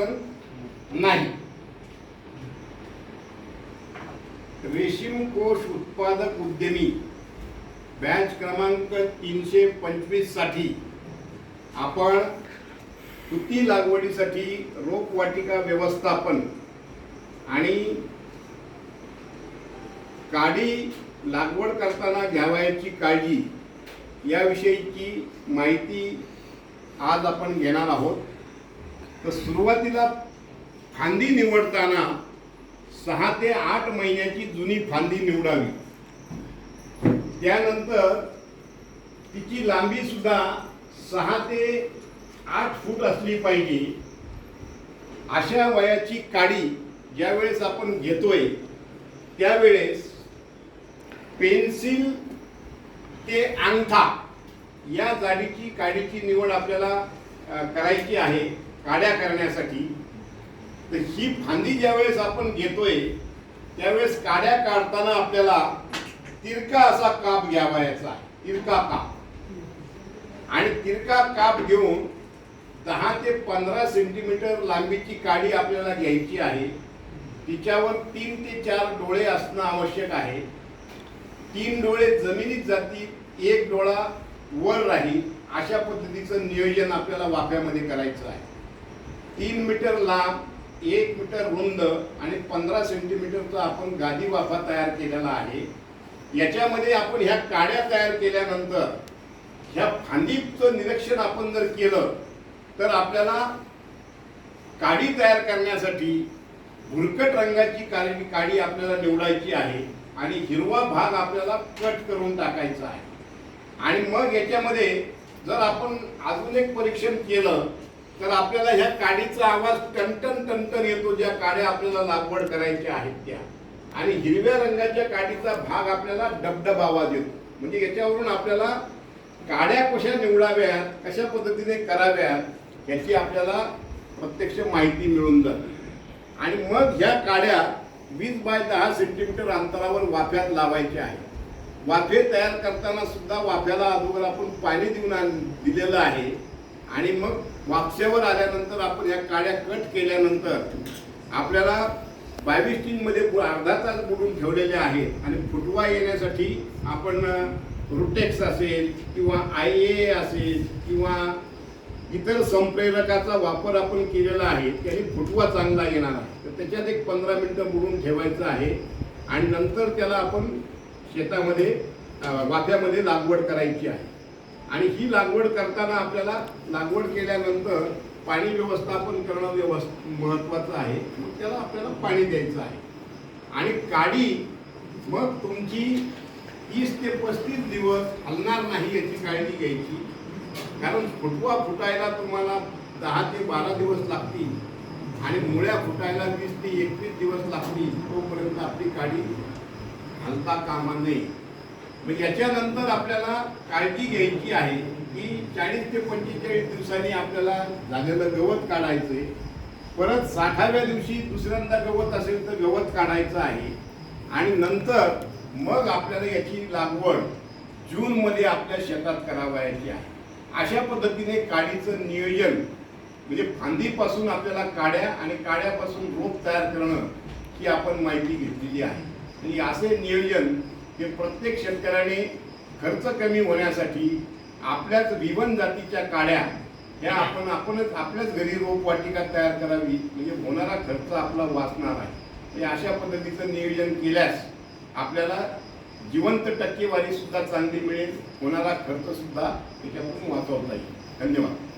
आश्वासन नाही. रेशीम कोष उत्पादक उद्यमी. बॅच क्रमांक तीनशे पंचवीससाठी आपण तुती लागवडीसाठी रोपवाटिका व्यवस्थापन आणि काडी लागवड करताना घ्यावयाची काळजी याविषयीची माहिती आज आपण घेणार आहोत. तर सुरुवातीला फांदी निवडताना सहा ते आठ महिन्याची जुनी फांदी निवडावी. त्यानंतर तिची लांबी सुद्धा सहा ते आठ फूट असली पाहिजे. अशा वयाची काडी ज्यावेळेस आपण घेतोय त्यावेळेस पेन्सिल ते अंगठा या जाडीची काडीची निवड आपल्याला करायची आहे. काड्या करण्यासाठी तर ही फांदी ज्यावेळेस आपण घेतोय त्यावेळेस काड्या काढताना आपल्याला तिरका असा काप घ्यावायचा याचा तिरका काप. आणि तिरका काप घेऊन दहा ते पंधरा सेंटीमीटर लांबीची काडी आपल्याला घ्यायची आहे. तिच्यावर तीन ते चार डोळे असणं आवश्यक आहे. तीन डोळे जमिनीत जातील एक डोळा वर राहील अशा पद्धतीचं नियोजन आपल्याला वाफ्यामध्ये करायचं आहे. तीन मीटर लांब एक मीटर रुंद आणि पंधरा सेंटीमीटरचा आपण गादी वाफा तयार केलेला आहे. याच्यामध्ये आपण ह्या काड्या तयार केल्यानंतर ह्या फांदीचं निरीक्षण आपण जर केलं तर आपल्याला काडी तयार करण्यासाठी भुरकट रंगाची काळी काडी आपल्याला निवडायची आहे आणि हिरवा भाग आपल्याला कट करून टाकायचा आहे. आणि मग याच्यामध्ये जर आपण अजून एक परीक्षण केलं तर आपल्याला ह्या काडीचा आवाज टनटन टनटन येतो ज्या काड्या आपल्याला लागवड करायच्या आहेत त्या. आणि हिरव्या रंगाच्या काडीचा भाग आपल्याला डबडब आवाज येतो. म्हणजे याच्यावरून आपल्याला काड्या कशा निवडाव्यात कशा पद्धतीने कराव्यात याची आपल्याला प्रत्यक्ष माहिती मिळून जाते. आणि मग ह्या काड्या वीस बाय दहा सेंटीमीटर अंतरावर वाफ्यात लावायच्या आहे वाफे तयार करताना सुद्धा वाफ्याला अगोदर आपण पाणी देऊन आण- दिलेलं आहे. आणि मग वापस्यावर आल्यानंतर आपण या काड्या कट केल्यानंतर आपल्याला बावीस टीनमध्ये अर्धा तास बुडून ठेवलेले आहेत. आणि फुटवा येण्यासाठी आपण रुटेक्स असेल किंवा आय ए असेल किंवा इतर संप्रेरकाचा वापर आपण केलेला आहे त्याने फुटवा चांगला येणार आहे. तर त्याच्यात एक पंधरा मिनटं बुडून ठेवायचं आहे. आणि नंतर त्याला आपण शेतामध्ये वाफ्यामध्ये लागवड करायची आहे. आणि ही लागवड करताना आपल्याला लागवड केल्यानंतर पाणी व्यवस्थापन करणं व्यवस् महत्त्वाचं आहे. मग त्याला आपल्याला पाणी द्यायचं आहे. आणि काडी मग तुमची तीस ते पस्तीस दिवस हलणार नाही याची काळजी घ्यायची. कारण फुटवा फुटायला तुम्हाला दहा ते बारा दिवस लागतील. आणि मुळ्या फुटायला वीस ते एकवीस दिवस लागतील. तोपर्यंत आपली काडी हलता कामा नये. मग याच्यानंतर आपल्याला काळजी घ्यायची आहे की चाळीस ते पंचेचाळीस दिवसांनी आपल्याला झालेलं गवत काढायचं आहे परत साठाव्या दिवशी दुसऱ्यांदा गवत असेल तर गवत काढायचं आहे. आणि नंतर मग आपल्याला याची लागवड जूनमध्ये आपल्या शेतात करावयाची आहे. अशा पद्धतीने काडीचं नियोजन म्हणजे फांदीपासून आपल्याला काड्या आणि काड्यापासून रोप तयार करणं ही आपण माहिती घेतलेली आहे. आणि असे नियोजन की प्रत्येक शेतकऱ्याने खर्च कमी होण्यासाठी आपल्याच विवन जातीच्या काड्या ह्या आपण आपणच आपल्याच घरी रोपवाटिका तयार करावी. म्हणजे होणारा खर्च आपला वाचणार आहे. म्हणजे अशा पद्धतीचं नियोजन केल्यास आपल्याला जिवंत टक्केवारीसुद्धा चांगली मिळेल. होणारा खर्चसुद्धा त्याच्यापासून त्याच्यातून वाचवता येईल. धन्यवाद.